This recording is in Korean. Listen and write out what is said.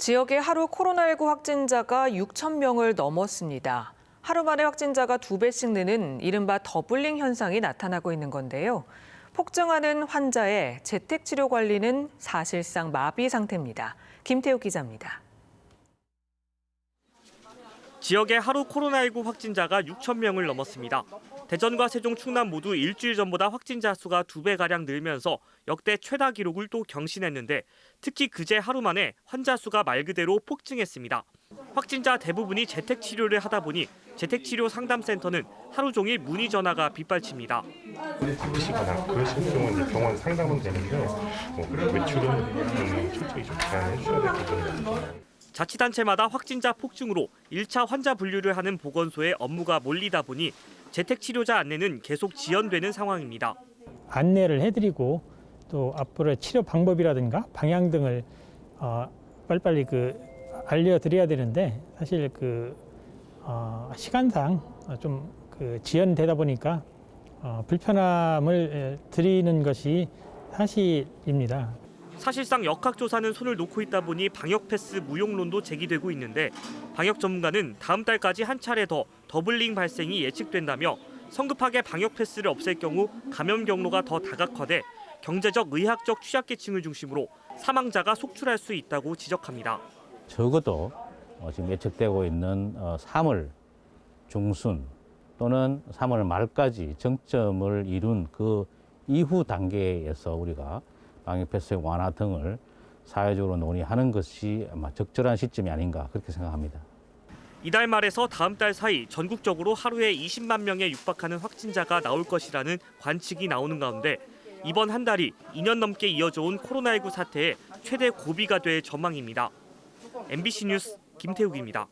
지역의 하루 코로나19 확진자가 6천 명을 넘었습니다. 하루 만에 확진자가 두 배씩 느는 이른바 더블링 현상이 나타나고 있는 건데요. 폭증하는 환자의 재택 치료 관리는 사실상 마비 상태입니다. 김태욱 기자입니다. 지역의 하루 코로나19 확진자가 6천 명을 넘었습니다. 대전과 세종, 충남 모두 일주일 전보다 확진자 수가 두 배가량 늘면서 역대 최다 기록을 또 경신했는데 특히 그제 하루 만에 환자 수가 말 그대로 폭증했습니다. 확진자 대부분이 재택 치료를 하다 보니 재택 치료 상담센터는 하루 종일 문의 전화가 빗발칩니다. 아프시거나 그러신 경우는 병원 상담은 되는데 뭐 외출은 음, 철저히 좀 제한해 주셔야 될 부분입니다. 자치단체마다 확진자 폭증으로 1차 환자 분류를 하는 보건소에 업무가 몰리다 보니 재택 치료자 안내는 계속 지연되는 상황입니다. 안내를 해드리고 또 앞으로의 치료 방법이라든가 방향 등을 어, 빨리빨리 그 알려드려야 되는데 사실 그 어, 시간상 좀 그 지연되다 보니까 어, 불편함을 에, 드리는 것이 사실입니다. 사실상 역학조사는 손을 놓고 있다 보니 방역 패스 무용론도 제기되고 있는데 방역 전문가는 다음 달까지 한 차례 더 더블링 발생이 예측된다며 성급하게 방역 패스를 없앨 경우 감염 경로가 더 다각화돼 경제적 의학적 취약계층을 중심으로 사망자가 속출할 수 있다고 지적합니다. 적어도 어, 지금 예측되고 있는 어, 3월 중순 또는 3월 말까지 정점을 이룬 그 이후 단계에서 우리가 방역 패스 완화 등을 사회적으로 논의하는 것이 아마 적절한 시점이 아닌가 그렇게 생각합니다. 이달 말에서 다음 달 사이 전국적으로 하루에 20만 명에 육박하는 확진자가 나올 것이라는 관측이 나오는 가운데 이번 한 달이 2년 넘게 이어져온 코로나19 사태의 최대 고비가 될 전망입니다. MBC 뉴스 김태욱입니다.